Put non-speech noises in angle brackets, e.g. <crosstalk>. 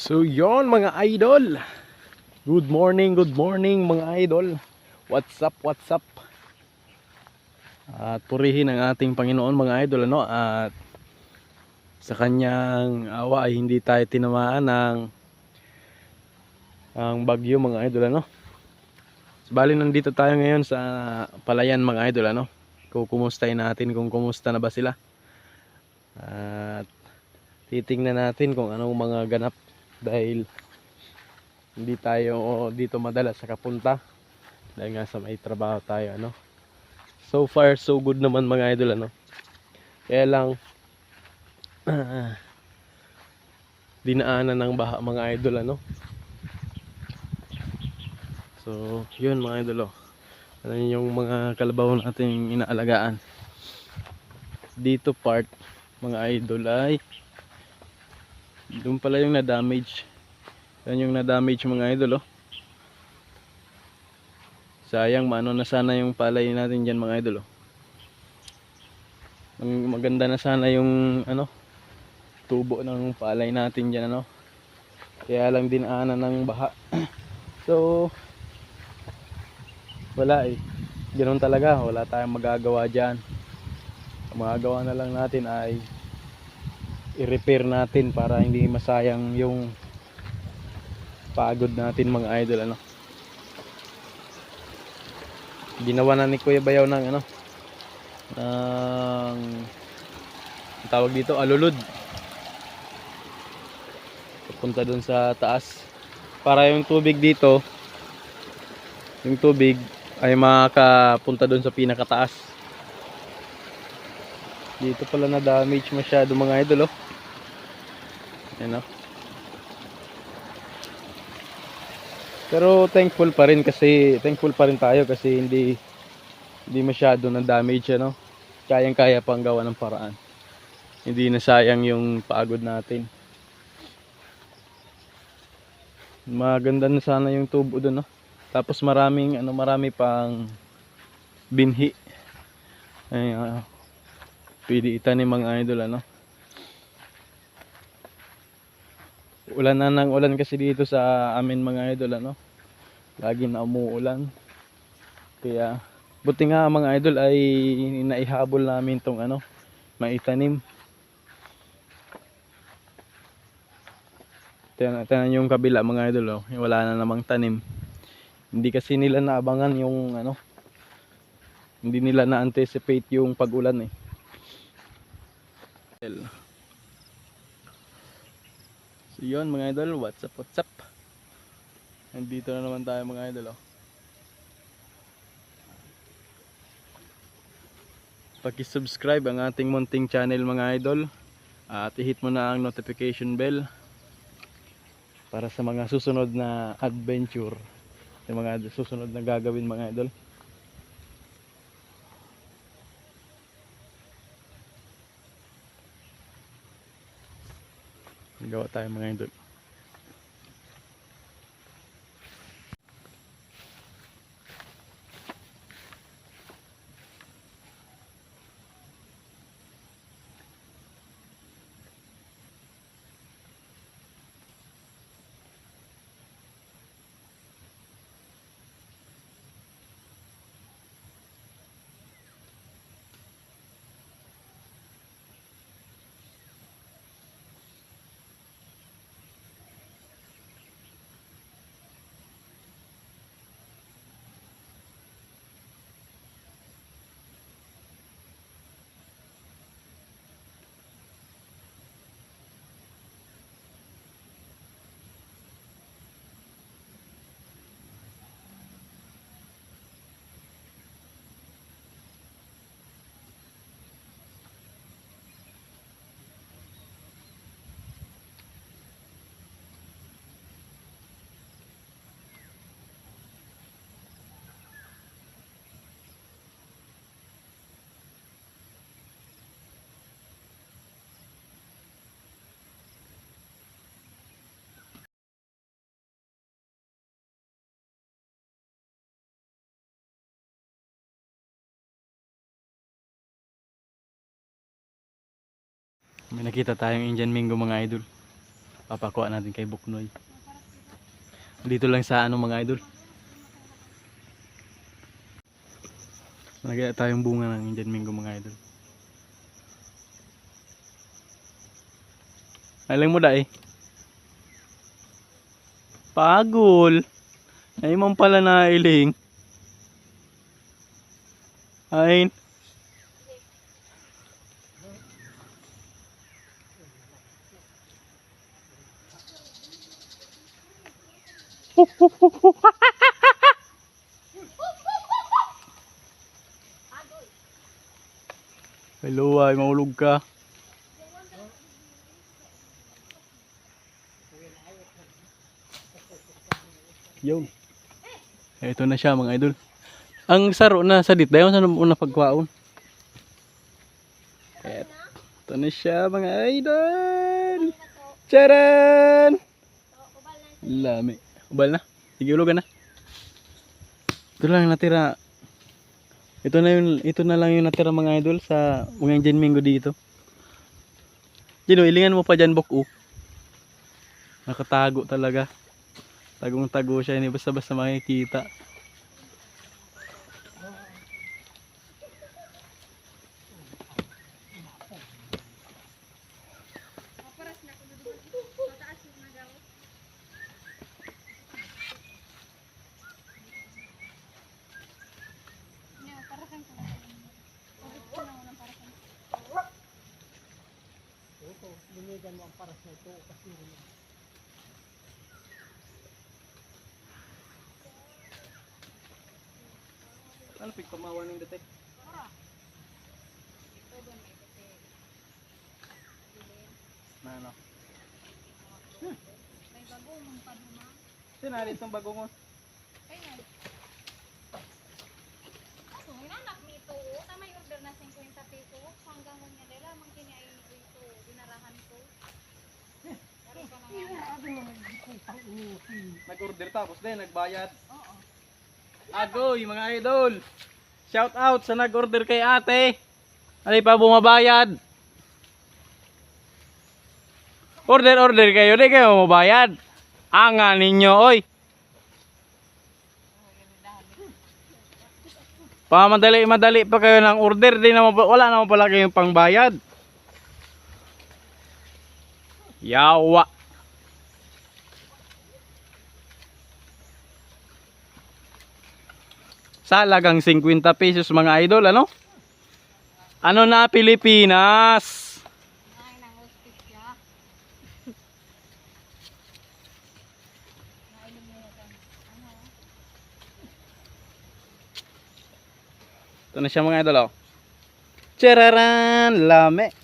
So yon mga idol. Good morning, good morning mga idol. What's up, what's up? At purihin ang ating Panginoon mga idol ano at sa kanyang awa ay hindi tayo tinamaan ng ang bagyo mga idol ano. Bali nandito tayo ngayon sa palayan mga idol ano. Kukumustahin natin kung kumusta na ba sila. At titingnan natin kung anong mga ganap dahil hindi tayo dito madalas sa kapunta dahil nga sa may trabaho tayo ano. So far so good naman mga idol ano. Kaya lang <clears throat> dinaanan ng baha mga idol ano. So yun mga idol oh. ano yung mga kalabaw nating inaalagaan? Dito part mga idol ay doon pala yung na-damage. Yan yung na-damage mga idol oh. Sayang maano na sana yung palay natin diyan mga idol oh. Maganda na sana yung ano tubo ng palay natin diyan ano. Kaya lang dinaanan ng baha. <clears throat> so wala eh. Ganoon talaga, wala tayong magagawa diyan. Ang magagawa na lang natin ay i-repair natin para hindi masayang yung pagod natin mga idol ano? Ginawa na ni Kuya Bayaw ng ano? Ng tawag dito alulod. Papunta dun sa taas. Para yung tubig dito yung tubig ay makapunta dun sa pinakataas. Dito pala na damage masyado mga idol oh. Ayan oh. Pero thankful pa rin kasi thankful pa rin tayo kasi hindi hindi masyado na damage ano. Kayang-kaya pang gawa ng paraan. Hindi na sayang yung pagod natin. Maganda na sana yung tubo doon no. Tapos maraming ano marami pang binhi. Ay, ah, pwede itanim mga idol ano ulan na ng ulan kasi dito sa amin mga idol ano? Lagi na umuulan. Kaya buti nga mga idol ay naihabol namin tong ano maitanim. Tiyan, tiyan yung kabila mga idol oh. wala na namang tanim. Hindi kasi nila naabangan yung ano hindi nila na-anticipate yung pag-ulan eh So yun mga idol, what's up, what's up? Nandito na naman tayo mga idol oh. Paki-subscribe ang ating munting channel mga idol at i-hit mo na ang notification bell para sa mga susunod na adventure sa mga susunod na gagawin mga idol. Gawa tayo mga idol. May nakita tayong Indian Mingo mga idol. Papakuha natin kay Buknoy. Dito lang sa ano mga idol. Lagyan tayong bunga ng Indian Mango mga idol. Alang mo da eh. Pagol. Ay man pala na iling. Hello, ay maulog ka. Yun. Ito na siya mga idol. Ang saro na sa dit, dayon sa una pagkwaon. Ito na siya mga idol. Charan! Lami. Ubal na. Sige ulogan na. Ito lang natira. Ito na yun, ito na lang yung natira mga idol sa mga Jen Mingo dito. Jino, ilingan mo pa dyan, Bok. Nakatago talaga. Tagong tago siya, hindi basta-basta makikita. Ano pig pamawan ng dete? Na ano? May bagong paduma. Sinari itong bagongon. Kaya. So, inanak nito. oh. Tama yung order na 50 pesos. Hanggang mo nila. Mang kinain ito. Dinarahan ko. Pero pa naman. Nag-order tapos din, nagbayad. Oo. Agoy, mga idol. Shout out sa nag-order kay ate. Ano pa bumabayad? Order, order kayo. Di kayo mabayad. Anga ninyo, oy. Pamadali, madali pa kayo ng order. Di naman, wala naman pala kayong pangbayad. Yawa. Salagang 50 pesos mga idol, ano? Ano na Pilipinas? Ito na siya mga idol, oh. Chararan! Lame!